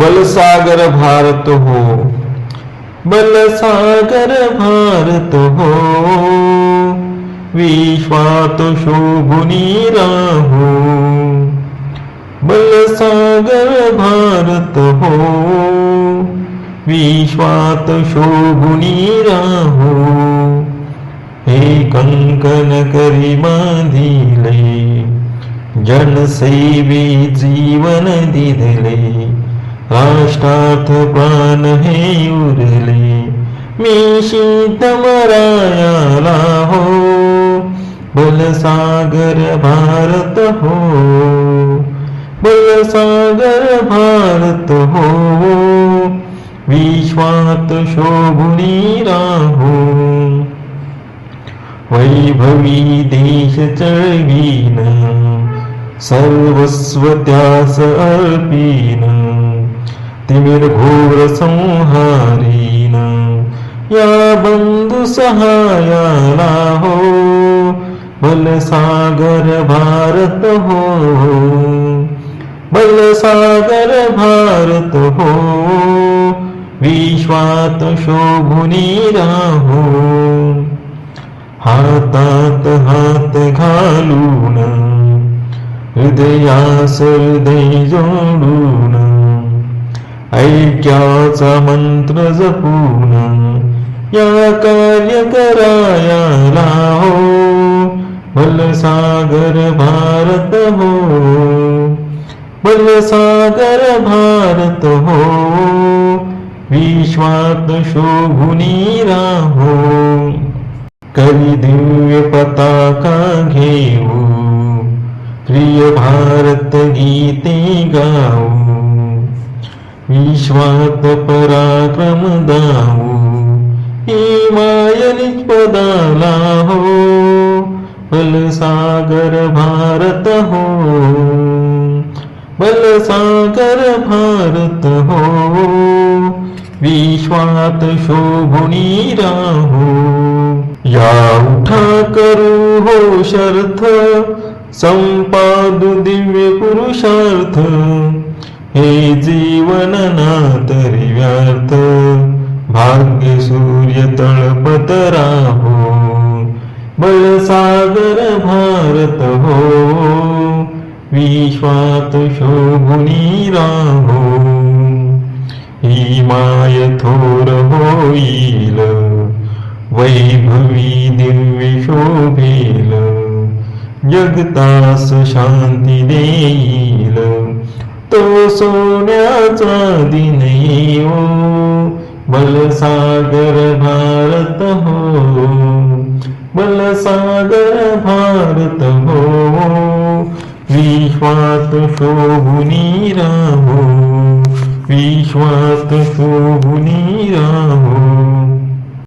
बलसागर भारत हो। बल सागर भारत हो। विश्वात शोभुनी राहो बल सागर भारत हो। विश्वात शोभुनी राहो हे। कंकन करी बांधिले जनसेवी जीवन दिले राष्ट्रार्थ प्राण हे उरले मी शीतमरायाला हो बलसागर भारत हो बलसागर भारत हो विश्वात शोभुनी राहो वैभवी देश चळवीन सर्वस्व त्यास अर्पीन। तिमिर्घोरसंहारीन या बंधु सहायाला हो. बलसागर भारत हो. बलसागर भारत हो. विश्वात शोभुनी राहो. हातात हात घालून हृदयास हृदय जोडून ऐक्याचा मंत्र जपून या कार्य करायाला हो बलसागर भारत हो बलसागर भारत हो विश्वात शोभुनी राहो करी दिव्य पताका घेऊ प्रिय भारत गीते गाऊ विश्वात पराक्रम दाऊ हिमायनिच पदाला हो बलसागर भारत हो बलसागर भारत हो विश्वात शोभुनी राहो। या हो संपादु दिव्य पुरुषार्थ हे जीवन ना तरी व्यर्थ. भाग्य सूर्य तळपत राहो. बलसागर भारत हो. विश्वात शोभुनी राहो. हिमाय थोर होईल. वैभवी दिव्य शोभेल. जगतास शांती देई तो सोन्याचा दिन येवो बलसागर भारत हो बलसागर भारत हो। विश्वात शोभुनी राहो विश्वात शोभुनी राहो